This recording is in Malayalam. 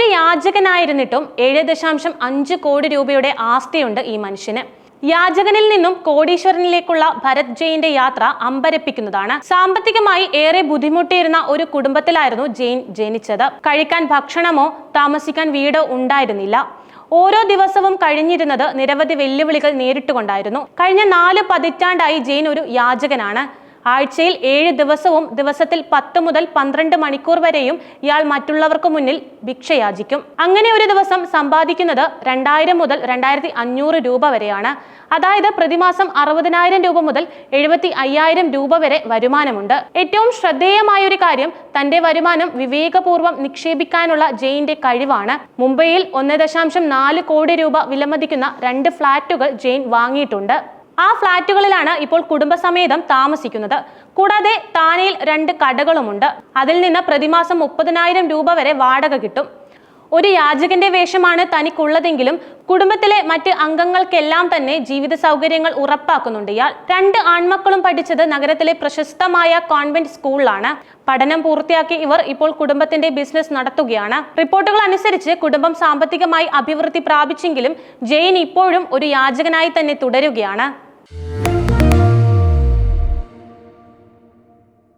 ഒരു യാചകനായിരുന്നിട്ടും ഏഴ് ദശാംശം അഞ്ച് കോടി രൂപയുടെ ആസ്തിയുണ്ട് ഈ മനുഷ്യന്. യാചകനിൽ നിന്നും കോടീശ്വരനിലേക്കുള്ള ഭരത് ജെയിന്റെ യാത്ര അമ്പരപ്പിക്കുന്നതാണ്. സാമ്പത്തികമായി ഏറെ ബുദ്ധിമുട്ടിയിരുന്ന ഒരു കുടുംബത്തിലായിരുന്നു ജെയിൻ ജനിച്ചത്. കഴിക്കാൻ ഭക്ഷണമോ താമസിക്കാൻ വീടോ ഉണ്ടായിരുന്നില്ല. ഓരോ ദിവസവും കഴിഞ്ഞിരുന്നത് നിരവധി വെല്ലുവിളികൾ നേരിട്ടുകൊണ്ടായിരുന്നു. കഴിഞ്ഞ നാല് പതിറ്റാണ്ടായി ജെയിൻ ഒരു യാചകനാണ്. ആഴ്ചയിൽ ഏഴ് ദിവസവും ദിവസത്തിൽ പത്ത് മുതൽ പന്ത്രണ്ട് മണിക്കൂർ വരെയും ഇയാൾ മറ്റുള്ളവർക്ക് മുന്നിൽ ഭിക്ഷയാചിക്കും. അങ്ങനെ ഒരു ദിവസം സമ്പാദിക്കുന്നത് രണ്ടായിരം മുതൽ രണ്ടായിരത്തി അഞ്ഞൂറ് രൂപ വരെയാണ്. അതായത് പ്രതിമാസം അറുപതിനായിരം രൂപ മുതൽ എഴുപത്തി അയ്യായിരം രൂപ വരെ വരുമാനമുണ്ട്. ഏറ്റവും ശ്രദ്ധേയമായ ഒരു കാര്യം തന്റെ വരുമാനം വിവേകപൂർവം നിക്ഷേപിക്കാനുള്ള ജെയിന്റെ കഴിവാണ്. മുംബൈയിൽ ഒന്ന് ദശാംശം നാല് കോടി രൂപ വിലമതിക്കുന്ന രണ്ട് ഫ്ളാറ്റുകൾ ജെയിൻ വാങ്ങിയിട്ടുണ്ട്. ആ ഫ്ളാറ്റുകളിലാണ് ഇപ്പോൾ കുടുംബസമേതം താമസിക്കുന്നത്. കൂടാതെ താനയിൽ രണ്ട് കടകളുമുണ്ട്. അതിൽ നിന്ന് പ്രതിമാസം മുപ്പതിനായിരം രൂപ വരെ വാടക കിട്ടും. ഒരു യാചകന്റെ വേഷമാണ് തനിക്കുള്ളതെങ്കിലും കുടുംബത്തിലെ മറ്റ് അംഗങ്ങൾക്കെല്ലാം തന്നെ ജീവിത സൗകര്യങ്ങൾ ഉറപ്പാക്കുന്നുണ്ട് ഇയാൾ. രണ്ട് ആൺമക്കളും പഠിച്ചത് നഗരത്തിലെ പ്രശസ്തമായ കോൺവെന്റ് സ്കൂളിലാണ്. പഠനം പൂർത്തിയാക്കി ഇവർ ഇപ്പോൾ കുടുംബത്തിന്റെ ബിസിനസ് നടത്തുകയാണ്. റിപ്പോർട്ടുകൾ അനുസരിച്ച് കുടുംബം സാമ്പത്തികമായി അഭിവൃദ്ധി പ്രാപിച്ചെങ്കിലും ജെയിൻ ഇപ്പോഴും ഒരു യാചകനായി തന്നെ തുടരുകയാണ്.